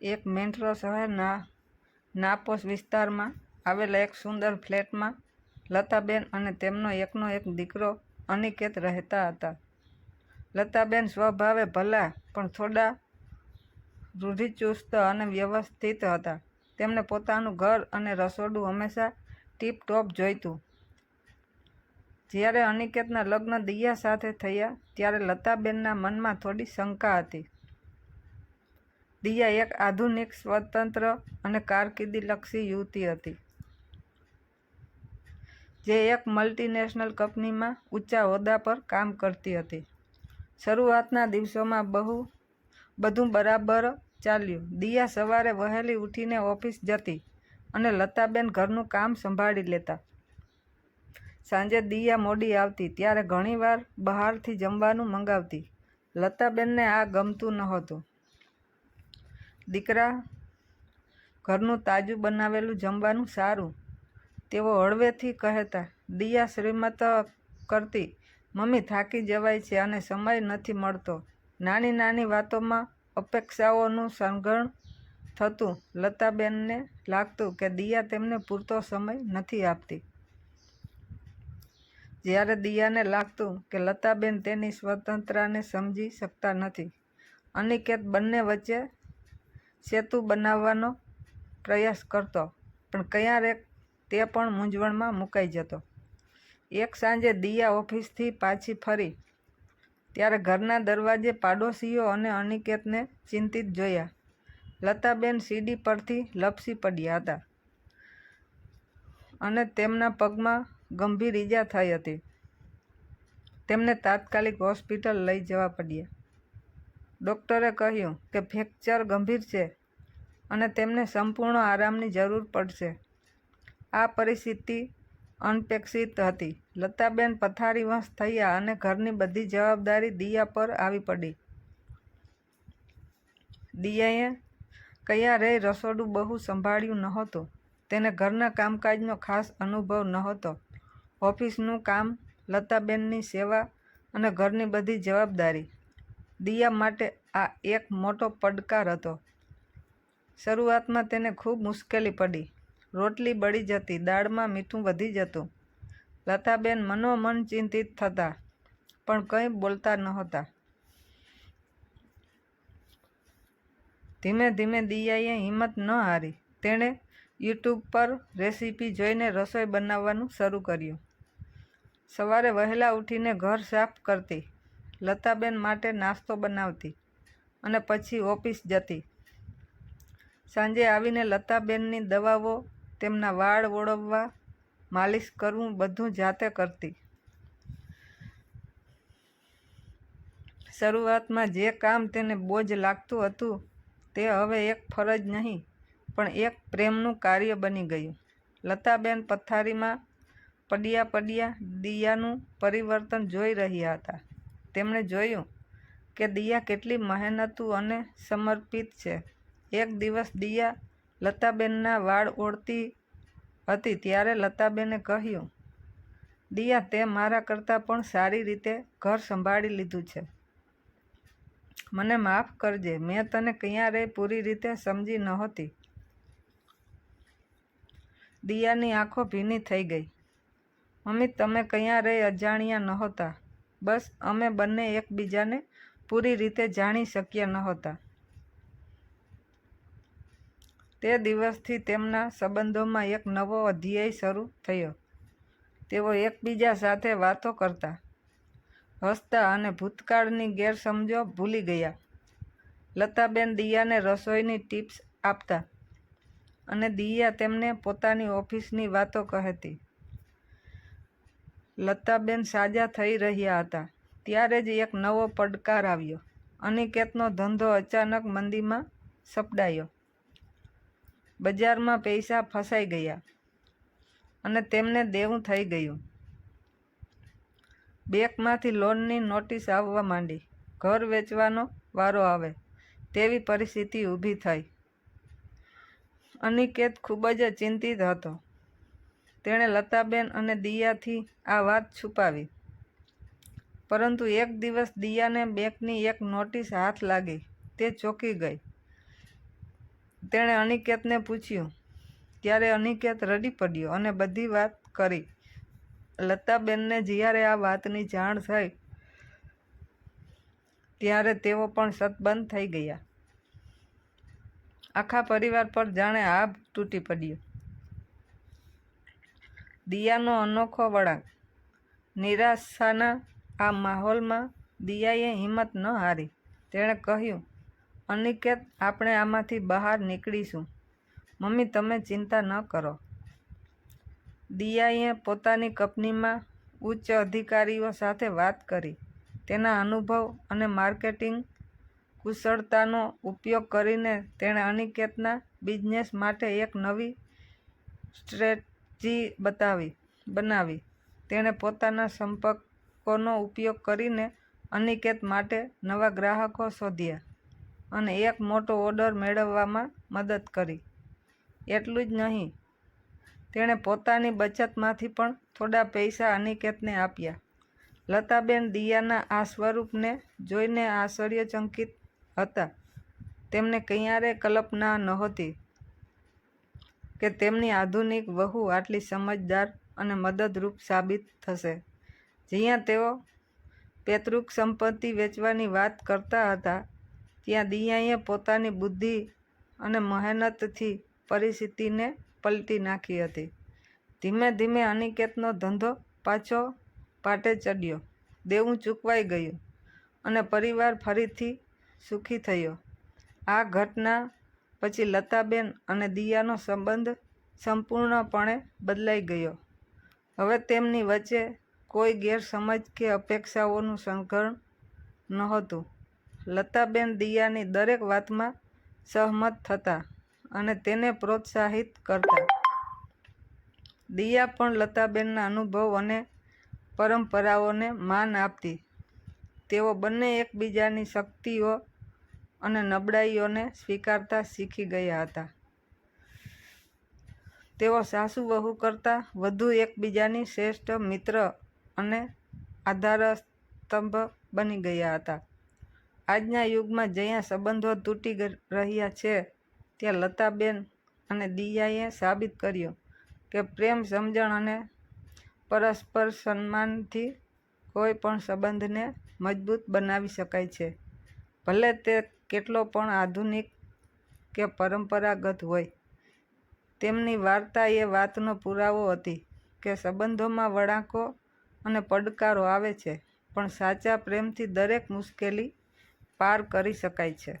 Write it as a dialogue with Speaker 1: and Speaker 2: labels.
Speaker 1: એક મેન્ટ્રો શહેરના નાપોસ વિસ્તારમાં આવેલા એક સુંદર ફ્લેટમાં લતાબેન અને તેમનો એકનો એક દીકરો અનિકેત રહેતા હતા. લતાબેન સ્વભાવે ભલા, પણ થોડા રૂઢિચુસ્ત અને વ્યવસ્થિત હતા. તેમને પોતાનું ઘર અને રસોડું હંમેશા ટીપટોપ જોઈતું. જ્યારે અનિકેતના લગ્ન દિયા સાથે થયા, ત્યારે લતાબેનના મનમાં થોડી શંકા હતી. દિયા એક આધુનિક, સ્વતંત્ર અને કારકિર્દીલક્ષી યુવતી હતી. જે એક મલ્ટીનેશનલ કંપનીમાં ઊંચા હોદ્દા પર કામ કરતી હતી. શરૂઆતના દિવસોમાં બહુ બધું બરાબર ચાલ્યું. દિયા સવારે વહેલી ઉઠીને ઓફિસ જતી અને લતાબેન ઘરનું કામ સંભાળી લેતા. સાંજે દિયા મોડી આવતી, ત્યારે ઘણીવાર બહારથી જમવાનું મંગાવતી. લતાબેનને આ ગમતું નહોતું. દીકરા ઘરનું તાજું બનાવેલું જમવાનું સારું, તેઓ હળવેથી કહેતા, દિયા શ્રીમત કરતી, મમ્મી થાકી જવાય છે અને સમય નથી મળતો. નાની નાની વાતોમાં અપેક્ષાઓનું સંઘર્ષ થતું લતાબેનને લાગતું કે દિયા તેમને પૂરતો સમય નથી આપતી. જ્યારે દિયાને લાગતું કે લતાબેન તેની સ્વતંત્રતાને સમજી શકતા નથી, અનિકેત બંને વચ્ચે સેતુ બનાવવાનો પ્રયાસ કરતો, પણ ક્યારેક તે પણ મૂંઝવણમાં મુકાઈ જતો. એક સાંજે દિયા ઓફિસથી પાછી ફરી, ત્યારે ઘરના દરવાજે પાડોશીઓ અને અનિકેતને ચિંતિત જોયા. લતાબેન સીડી પરથી લપસી પડ્યા હતા અને તેમના પગમાં ગંભીર ઈજા થઈ હતી. તેમને તાત્કાલિક હોસ્પિટલ લઈ જવા પડ્યા. ડૉક્ટરે કહ્યું કે ફ્રેક્ચર ગંભીર છે અને તેમને સંપૂર્ણ આરામની જરૂર પડશે. આ પરિસ્થિતિ અનપેક્ષિત હતી. લતાબેન પથારીવશ થયા અને ઘરની બધી જવાબદારી દિયા પર આવી પડી. દિયાએ ક્યારેય રસોડું બહુ સંભાળ્યું નહોતું. તેને ઘરના કામકાજનો ખાસ અનુભવ નહોતો. ઓફિસનું કામ લતાબેનની સેવા અને ઘરની બધી જવાબદારી. દિયા માટે આ એક મોટો પડકાર હતો. શરૂઆતમાં તેને ખૂબ મુશ્કેલી પડી. રોટલી બળી જતી, દાળમાં મીઠું વધી જતું. લતાબેન મનોમન ચિંતિત થતા, પણ કંઈ બોલતા નહોતા. ધીમે ધીમે દિયાએ હિંમત ન હારી. તેણે યુટ્યુબ પર રેસીપી જોઈને રસોઈ બનાવવાનું શરૂ કર્યું. સવારે વહેલા ઉઠીને ઘર સાફ કરતી. લતાબેન માટે નાસ્તો બનાવતી અને પછી ઓફિસ જતી. સાંજે આવીને લતાબેનની દવાઓ તેમના વાળ ઓળવવા માલિશ કરવું બધું જાતે કરતી. શરૂઆતમાં જે કામ તેને બોજ લાગતું હતું તે હવે એક ફરજ નહીં, પણ એક પ્રેમનું કાર્ય બની ગયું. લતાબેન પથારીમાં પડ્યા પડ્યા દિયાનું પરિવર્તન જોઈ રહ્યા હતા. તેમણે જોયું કે દિયા કેટલી મહેનતુ અને સમર્પિત છે. એક દિવસ દિયા લતાબેનના વાળ ઓળતી હતી ત્યારે લતાબેને કહ્યું, દિયા, તે મારા કરતાં પણ સારી રીતે ઘર સંભાળી લીધું છે. મને માફ કરજે, મેં તને ક્યારે પૂરી રીતે સમજી નહોતી. દિયાની આંખો ભીની થઈ ગઈ. મમ્મી, તમે ક્યારેય અજાણ્યા નહોતા. બસ અમે બંને એકબીજાને પૂરી રીતે જાણી શક્યા નહોતા. તે દિવસથી તેમના સંબંધોમાં એક નવો અધ્યાય શરૂ થયો. તેઓ એકબીજા સાથે વાતો કરતા, હસતા અને ભૂતકાળની ગેરસમજો ભૂલી ગયા. લતાબેન દિયાને રસોઈની ટિપ્સ આપતા અને દિયા તેમને પોતાની ઓફિસની વાતો કહેતી. લતાબેન સાજા થઈ રહ્યા હતા. ત્યારે જ એક નવો પડકાર આવ્યો. અનિકેતનો ધંધો અચાનક મંદીમાં સપડાયો. બજારમાં પૈસા ફસાઈ ગયા અને તેમને દેવું થઈ ગયું. બેંકમાંથી લોનની નોટિસ આવવા માંડી. ઘર વેચવાનો વારો આવે તેવી પરિસ્થિતિ ઊભી થઈ. અનિકેત ખૂબ જ ચિંતિત હતો. તેણે લતાબેન અને દિયાથી આ વાત છુપાવી. પરંતુ એક દિવસ દિયાને બેંકની એક નોટિસ હાથ લાગી. તે ચોંકી ગઈ. તેણે અનિકેતને પૂછ્યું, ત્યારે અનિકેત રડી પડ્યો અને બધી વાત કરી. લતાબેનને જ્યારે આ વાતની જાણ થઈ, ત્યારે તેઓ પણ સતબંધ થઈ ગયા. આખા પરિવાર પર જાણે આભ તૂટી પડ્યો. દિયાનો અનોખો વળાંક. નિરાશાના આ માહોલમાં દિયાએ હિંમત ન હારી. તેણે કહ્યું, અનિકેત, આપણે આમાંથી બહાર નીકળીશું. મમ્મી, તમે ચિંતા ન કરો દિયાએ પોતાની કંપનીમાં ઉચ્ચ અધિકારીઓ સાથે વાત કરી. તેના અનુભવ અને માર્કેટિંગ કુશળતાનો ઉપયોગ કરીને તેણે અનિકેતના બિઝનેસ માટે એક નવી સ્ટ્રેટજી બતાવી, બનાવી. તેણે પોતાના સંપર્કોનો ઉપયોગ કરીને અનિકેત માટે નવા ગ્રાહકો શોધ્યા અને એક મોટો ઓર્ડર મેળવવામાં મદદ કરી. એટલું જ નહીં, તેણે પોતાની બચતમાંથી પણ થોડા પૈસા અનિકેતને આપ્યા. લતાબેન દિયાના આ સ્વરૂપને જોઈને આશ્ચર્યચંકિત હતા. તેમને ક્યારે કલ્પના નહોતી કે તેમની આધુનિક વહુ આટલી સમજદાર અને મદદરૂપ સાબિત થશે. જ્યાં તેઓ પૈતૃક સંપત્તિ વેચવાની વાત કરતા હતા, ત્યાં દિયાએ પોતાની બુદ્ધિ અને મહેનતથી પરિસ્થિતિને પલટી નાખી હતી. ધીમે ધીમે અનિકેતનો ધંધો પાછો પાટે ચડ્યો, દેવું ચૂકવાઈ ગયું અને પરિવાર ફરીથી સુખી થયો. આ ઘટના પછી લતાબેન અને દિયાનો સંબંધ સંપૂર્ણપણે બદલાઈ ગયો. હવે તેમની વચ્ચે કોઈ ગેરસમજ કે અપેક્ષાઓનું સંકરણ નહોતું. લતાબેન દિયાની દરેક વાતમાં સહમત થતા અને તેને પ્રોત્સાહિત કરતા. દિયા પણ લતાબેનના અનુભવ અને પરંપરાઓને માન આપતી. તેઓ બંને એકબીજાની શક્તિઓ અને નબળાઈઓને સ્વીકારતા શીખી ગયા હતા. તેઓ સાસુ વહુ કરતાં વધુ એકબીજાની શ્રેષ્ઠ મિત્ર અને આધારસ્તંભ બની ગયા હતા. આજના યુગમાં જ્યાં સંબંધો તૂટી રહ્યા છે, ત્યાં લતાબેન અને દિયાએ સાબિત કર્યું કે પ્રેમ, સમજણ અને પરસ્પર સન્માનથી કોઈ પણ સંબંધને મજબૂત બનાવી શકાય છે. ભલે તે કેટલો પણ આધુનિક કે પરંપરાગત હોય. તેમની વાર્તા એ વાતનો પુરાવો હતી કે સંબંધોમાં વળાંકો અને પડકારો આવે છે, પણ સાચા પ્રેમથી દરેક મુશ્કેલી પાર કરી શકાય છે.